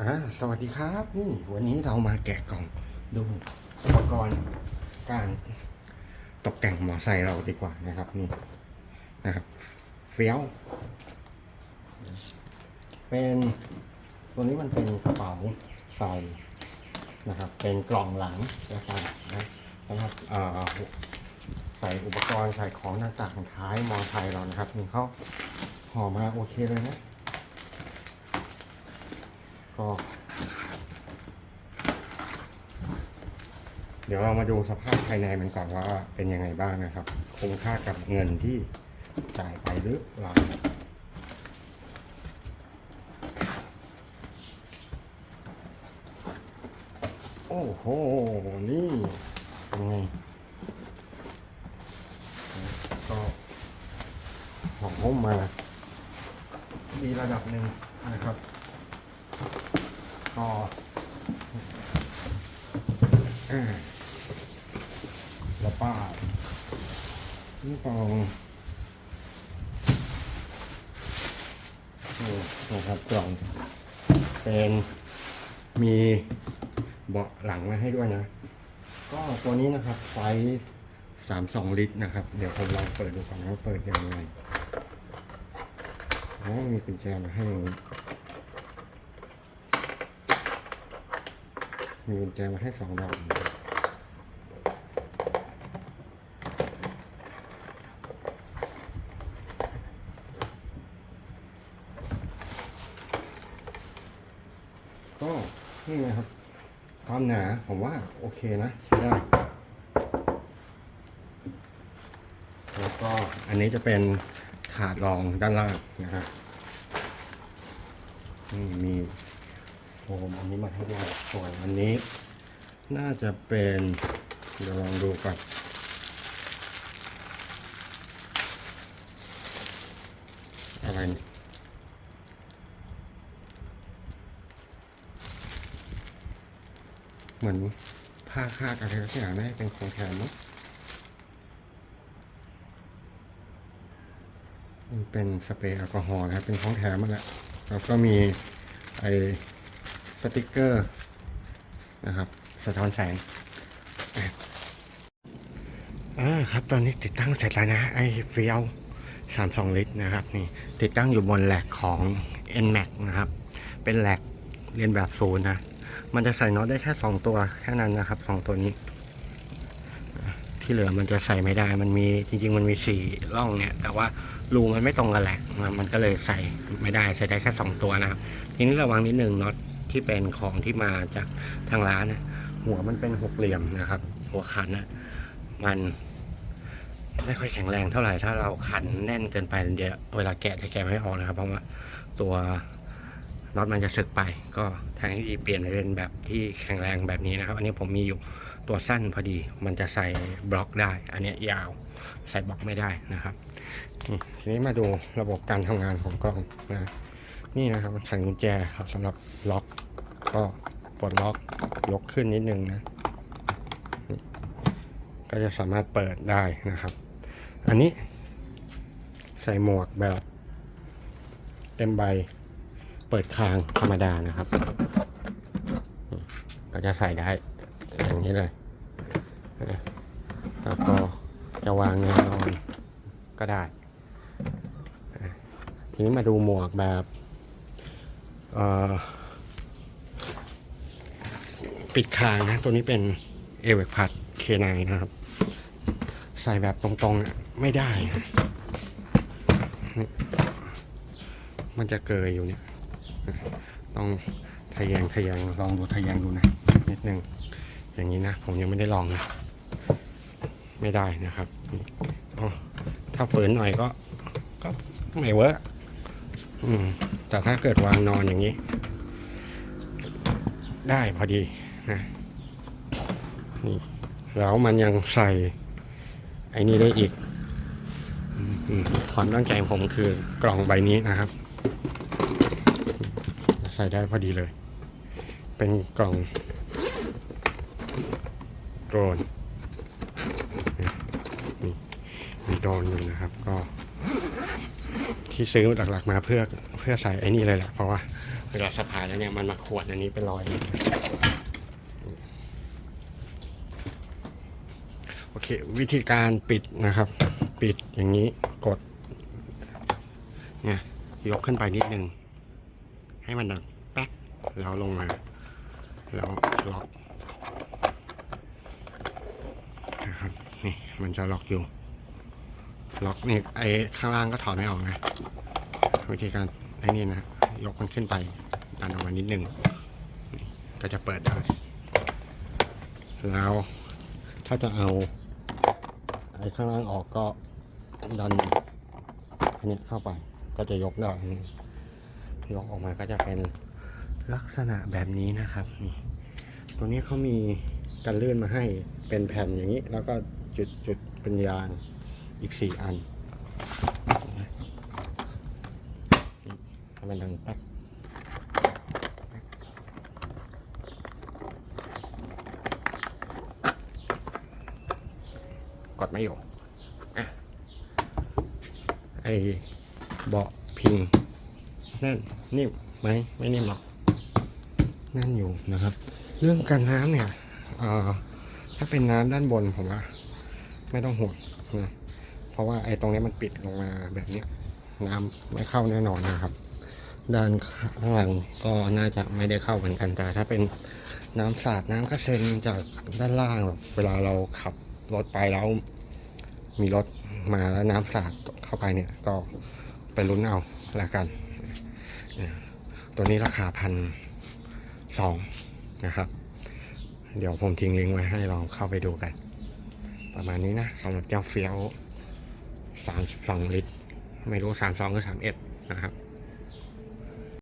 อ่าสวัสดีครับนี่วันนี้เรามาแกะกล่องดูอุปกรณ์การตกแต่งมอไซค์เราดีกว่านะครับนี่นะครับ เฟี้ยว เป็นตัวนี้มันเป็นกระเป๋าใส่นะครับ เป็นกล่องหลังแล้วกันนะนะครับใส่อุปกรณ์ใส่ของต่างๆท้ายมอไซค์เรานะครับนี่เขาห่อมาโอเคเลยนะ ก็เดี๋ยวเรามาดูสภาพภายในมันก่อนว่าเป็นยังไงบ้างนะครับ คุ้มค่ากับเงินที่จ่ายไปหรือเปล่าโอ้โห นี่เป็นไงก็หอมหุ้มมามีระดับหนึ่งนะครับ ก็อ่าแล้วป้านี่กองนี่นะครับกล่อง เป็นมีเบาะหลังมาให้ด้วยนะ ก็ตัวนี้นะครับไซส์สามสองลิตรนะครับ เดี๋ยวผมลองเปิดดูก่อนว่าเปิดยังไงอ๋อมีกุญแจมาให้อย่างนี้ มีกุญแจมาให้สองดอกก็นี่นะครับ ความหนาผมว่าโอเคนะใช้ได้ แล้วก็อันนี้จะเป็นถาดรองด้านล่างนะครับนี่มี โฟมอันนี้มาให้ด้วยส่วนอันนี้ น่าจะเป็นเดี๋ยวลองดูก่อนอะไรเนี่เหมือนผ้าคาดอะไรสักอย่างน่าจะเป็นของแถมมั้งเป็นสเปรย์แอลกอฮอล์นะครับ เป็นของแถมมาแหละแล้วก็มีไอ สติกเกอร์นะครับสะท้อนแสงอ่าครับตอนนี้ติดตั้งเสร็จแล้วนะไอ้เฟียว32ลิตรนะครับนี่ติดตั้งอยู่บนแหลกของ NMAX นะครับ เป็นแหลกเรียนแบบศูนย์นะ มันจะใส่น็อตได้แค่ 2 ตัวแค่นั้นนะครับ 2 ตัวนี้ ที่เหลือมันจะใส่ไม่ได้มันมีจริง ๆ มันมี4ร่องเนี่ย แต่ว่ารูมันไม่ตรงกันแหลกนะมันก็เลยใส่ไม่ได้ใส่ได้แค่ 2 ตัวนะครับ ทีนี้ระวังนิดนึงน็อต ที่เป็นของที่มาจากทางร้านนะหัวมันเป็นหกเหลี่ยมนะครับ หัวขันนะมันไม่ค่อยแข็งแรงเท่าไหร่ถ้าเราขันแน่นเกินไปเดี๋ยวเวลาแกะจะแกะไม่ออกนะครับ เพราะว่าตัวน็อตมันจะสึกไป ก็ทางที่ดีเปลี่ยนเป็นแบบที่แข็งแรงแบบนี้นะครับ อันนี้ผมมีอยู่ตัวสั้นพอดี มันจะใส่บล็อกได้ อันนี้ยาวใส่บล็อกไม่ได้นะครับทีนี้มาดูระบบการทำงานของกล้องนะ นี่นะครับขันกุญแจครับสำหรับล็อกก็ปลดล็อกยกขึ้นนิดนึงนะก็จะสามารถเปิดได้นะครับ อันนี้ใส่หมวกแบบเต็มใบเปิดคางธรรมดานะครับ ก็จะใส่ได้อย่างนี้เลยแล้วก็จะวางแนวนอนก็ได้ ทีนี้มาดูหมวกแบบ ปิดคางนะ ตัวนี้เป็นเอเวกพัดเคนายนะครับ ใส่แบบตรงๆไม่ได้นะนี่มันจะเกยอยู่เนี่ย ต้องทะแยงทะแยงลองดูทะแยงดูนะนิดนึงอย่างนี้นะ ผมยังไม่ได้ลองนะ ไม่ได้นะครับถ้าฝืนหน่อยก็ ก็ไม่เวิร์กอืม แต่ถ้าเกิดวางนอนอย่างนี้ ได้พอดีนะนี่แล้วมันยังใส่ไอ้นี่ได้อีกความตั้งใจของผมคือกล่องใบนี้นะครับ ใส่ได้พอดีเลย เป็นกล่องโดรนนี่มีโดรนอยู่นะครับ ก็ที่ซื้อหลักๆมาเพื่อ เพื่อใส่ไอ้นี่เลยแหละเพราะว่าเวลาสะพายแล้วเนี่ยมันมาขวดอันนี้เป็นรอยโอเค วิธีการปิดนะครับ ปิดอย่างนี้กดเนี่ยยกขึ้นไปนิดนึง ให้มันดังแป๊กแล้วลงมา แล้วล็อกนะครับนี่มันจะล็อกอยู่ ล็อกนี่ไอ้ข้างล่างก็ถอดไม่ออกนะวิธีการ ไอ้นี่นะ ยกมันขึ้นไป ดันออกมานิดนึง ก็จะเปิดได้ แล้วถ้าจะเอาไอ้ข้างล่างออกก็ดันอันนี้เข้าไป ก็จะยกได้ยกออกมาก็จะเป็นลักษณะแบบนี้นะครับนี่ตัวนี้เขามีกันลื่นมาให้เป็นแผ่นอย่างนี้ แล้วก็จุดจุดเป็นยางอีกสี่อัน ให้มันดังแป๊กกดไม่อยู่อะไอเบาะพิงแน่นนิ่มไหมไม่นิ่มหรอกแน่นอยู่นะครับ เรื่องกันน้ำเนี่ยเอ่อถ้าเป็นน้ำด้านบนผมว่าไม่ต้องห่วงนะเพราะว่าไอ้ตรงนี้มันปิดลงมาแบบนี้น้ำไม่เข้าแน่นอนนะครับ ด้านข้างหลังก็น่าจะไม่ได้เข้าเหมือนกันแต่ถ้าเป็นน้ำสาดน้ำกระเซ็นจากด้านล่างเวลาเราขับรถไปแล้วมีรถมาแล้วน้ำสาดเข้าไปเนี่ยก็ไปลุ้นเอาละกัน ตัวนี้ราคาพันสองนะครับ เดี๋ยวผมทิ้งลิงก์ไว้ให้ลองเข้าไปดูกัน ประมาณนี้นะสำหรับเจ้าเฟี้ยว 32 ลิตร ไม่รู้ 32 หรือ 31 นะครับ